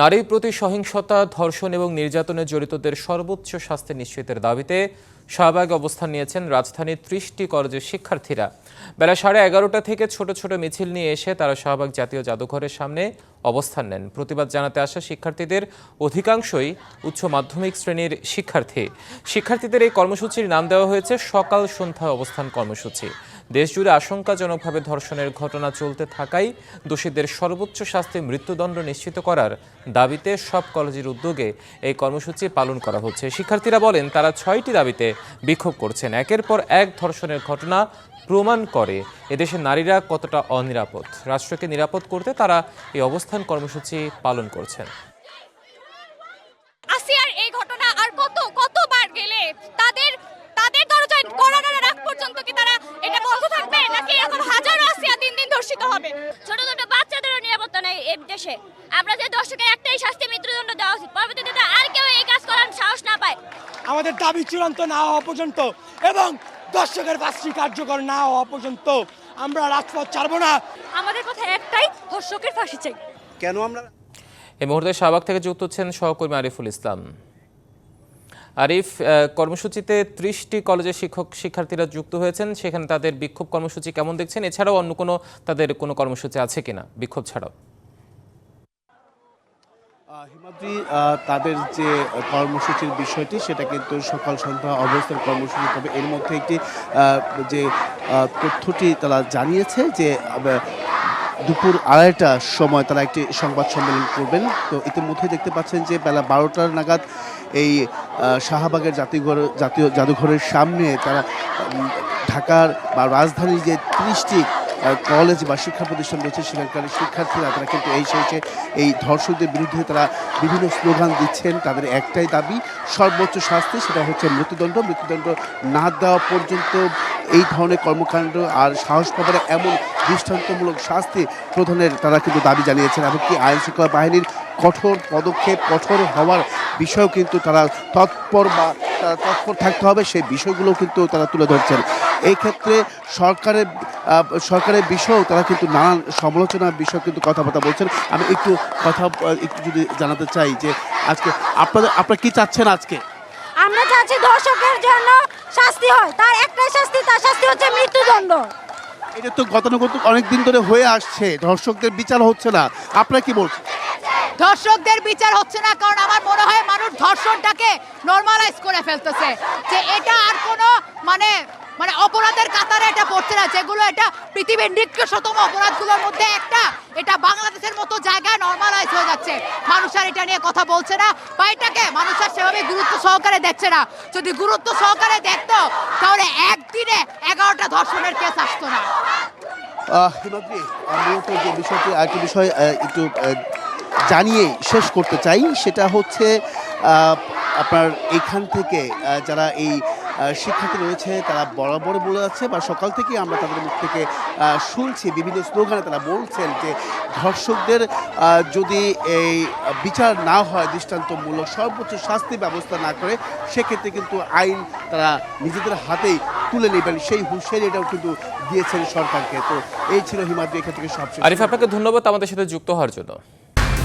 নারীর প্রতি সহিংসতা, ধর্ষণ এবং নির্যাতনে জড়িতদের সর্বোচ্চ শাস্তি নিশ্চিতের দাবিতে শাহবাগ অবস্থান নিয়েছেন রাজধানীর ত্রিশটি কলেজের শিক্ষার্থীরা। বেলা সাড়ে এগারোটা থেকে ছোট ছোট মিছিল নিয়ে এসে তারা শাহবাগ জাতীয় জাদুঘরের সামনে অবস্থান নেন। প্রতিবাদ জানাতে আসা শিক্ষার্থীদের অধিকাংশই উচ্চ মাধ্যমিক শ্রেণির শিক্ষার্থী। শিক্ষার্থীদের এই কর্মসূচির নাম দেওয়া হয়েছে সকাল সন্ধ্যা অবস্থান কর্মসূচি। দেশজুড়ে আশঙ্কাজনকভাবে ধর্ষণের ঘটনা চলতে থাকায় দোষীদের সর্বোচ্চ শাস্তি মৃত্যুদণ্ড নিশ্চিত করার দাবিতে সব কলেজের উদ্যোগে এই কর্মসূচি পালন করা হচ্ছে। শিক্ষার্থীরা বলেন, তারা ছয়টি দাবিতে বিক্ষোভ করছেন। একের পর এক ধর্ষণের ঘটনা প্রমাণ করে এদেশের নারীরা কতটা অনিরাপদ। রাষ্ট্রকে নিরাপদ করতে তারা এই অবস্থান কর্মসূচি পালন করছেন আসিয়ার এই ঘটনা আর কত কতবার গেলে তাদের তাদের দরজায় করানোর রাখ পর্যন্ত কি তারা এটা বন্ধ থাকবে নাকি এখন হাজারো আসিয়া দিন দিন ধর্ষিত হবে। ছোট ছোট বাচ্চাদেরও নিরাপত্তা নেই এই দেশে। আমরা যে দর্শকের একটাই শাস্তি মৃত্যুদণ্ড দেওয়া উচিত। পরবর্তীতে আর কেউ এই কাজ করার সাহস না পায়। আমাদের দাবি চূড়ান্ত না হওয়া পর্যন্ত এবং দর্শকের পাঁচটি কার্যকর না হওয়া পর্যন্ত আমরা রাজপথ ছাড়বো না। আমাদের কথা একটাই ধর্ষকের ফাঁসি চাই। কেন আমরা এই মুহূর্তে শাহবাগ থেকে যুক্ত হচ্ছেন সহকর্মী আরিফুল ইসলাম। আরিফ কর্মসূচিতে ত্রিশটি কলেজের শিক্ষক শিক্ষার্থীরা যুক্ত হয়েছেন। সেখানে তাদের বিক্ষোভ কর্মসূচি কেমন দেখছেন? এছাড়াও অন্য কোনো তাদের কোনো কর্মসূচি আছে কিনা? বিক্ষোভ ছাড়াও। হিমাদ্রি তাদের যে কর্মসূচির বিষয়টি, সেটা কিন্তু সকাল সন্ধ্যা অবস্থার কর্মসূচি, তবে এর মধ্যে একটি যে তথ্যটি তারা জানিয়েছে যে দুপুর আড়াইটার সময় তারা একটি সংবাদ সম্মেলন করবেন। তো ইতিমধ্যে দেখতে পাচ্ছেন যে বেলা বারোটার নাগাদ এই শাহবাগের জাতীয়ঘর জাতীয় জাদুঘরের সামনে তারা ঢাকার বা রাজধানীর যে ত্রিশটি কলেজ বা শিক্ষা প্রতিষ্ঠান রয়েছে, সেখানকার শিক্ষার্থীরা তারা কিন্তু এই শেষে এই ধর্ষকদের বিরুদ্ধে তারা বিভিন্ন স্লোগান দিচ্ছেন। তাদের একটাই দাবি, সর্বোচ্চ শাস্তি, সেটা হচ্ছে মৃত্যুদণ্ড। মৃত্যুদণ্ড না দেওয়া পর্যন্ত এই ধরনের কর্মকাণ্ড আর সাহস পাবে এমন দৃষ্টান্তমূলক শাস্তি প্রধানের তারা কিন্তু দাবি জানিয়েছেন। এমনকি আইন শৃঙ্খলা বাহিনীর কঠোর পদক্ষেপ, কঠোর হওয়ার বিষয়েও কিন্তু তারা তৎপর বা তারা তৎপর থাকতে হবে সেই বিষয়গুলো কিন্তু তারা তুলে ধরছেন। এই ক্ষেত্রে সরকারের সরকারের বিষয়েও তারা কিন্তু নানান সমালোচনার বিষয় কিন্তু কথাবার্তা বলছেন। আমি একটু কথা একটু যদি জানাতে চাই যে আজকে আপনাদের আপনারা কি চাচ্ছেন আজকে? আমরা চাচ্ছি ধর্ষকের জন্য শাস্তি হয়। তার একটাই শাস্তি তার শাস্তি হচ্ছে মৃত্যুদণ্ড। এটা তো গতানুগত অনেক দিন ধরে হয়ে আসছে। ধর্ষকদের বিচার হচ্ছে না। আপনারা কি বলছেন? ধর্ষকদের বিচার হচ্ছে না কারণ আমার মনে হয় ধর্ষণটাকে নর্মালাইজ করে ফেলতেছে। যে এটা আর কোনো মানে মানে অপরাধের কাতারে এটা পড়ছে না। যেগুলো এটা পৃথিবীর নিকৃষ্টতম অপরাধগুলোর মধ্যে একটা, এটা বাংলাদেশের মতো জায়গায় নর্মালাইজ হয়ে যাচ্ছে। মানুষ আর এটা নিয়ে কথা বলছে না বা এটাকে মানুষ আর সেভাবে গুরুত্ব সহকারে দেখছে না। যদি গুরুত্ব সহকারে দেখতো, তাহলে একদিনে এগারোটা ধর্ষণের কেস আসতো না। যে বিষয়টি আরেকটি বিষয় একটু জানিয়ে শেষ করতে চাই, সেটা হচ্ছে আপনার এখান থেকে যারা এই শিক্ষার্থী রয়েছে, তারা বরাবর বলে যাচ্ছে বা সকাল থেকে আমরা তাদের মুখ থেকে শুনছি, বিভিন্ন স্লোগানে তারা বলছেন যে ধর্ষকদের যদি এই বিচার না হয়, দৃষ্টান্তমূলক সর্বোচ্চ শাস্তি ব্যবস্থা না করে, সেক্ষেত্রে কিন্তু আইন তারা নিজেদের হাতেই তুলে নেবেন। সেই হুঁশিয়ারিটাও কিন্তু দিয়েছেন সরকারকে। তো এই ছিল হিমাদ্রি এখান থেকে সবশেষ আরিফ, আপনাকে ধন্যবাদ আমাদের সাথে যুক্ত হওয়ার জন্য।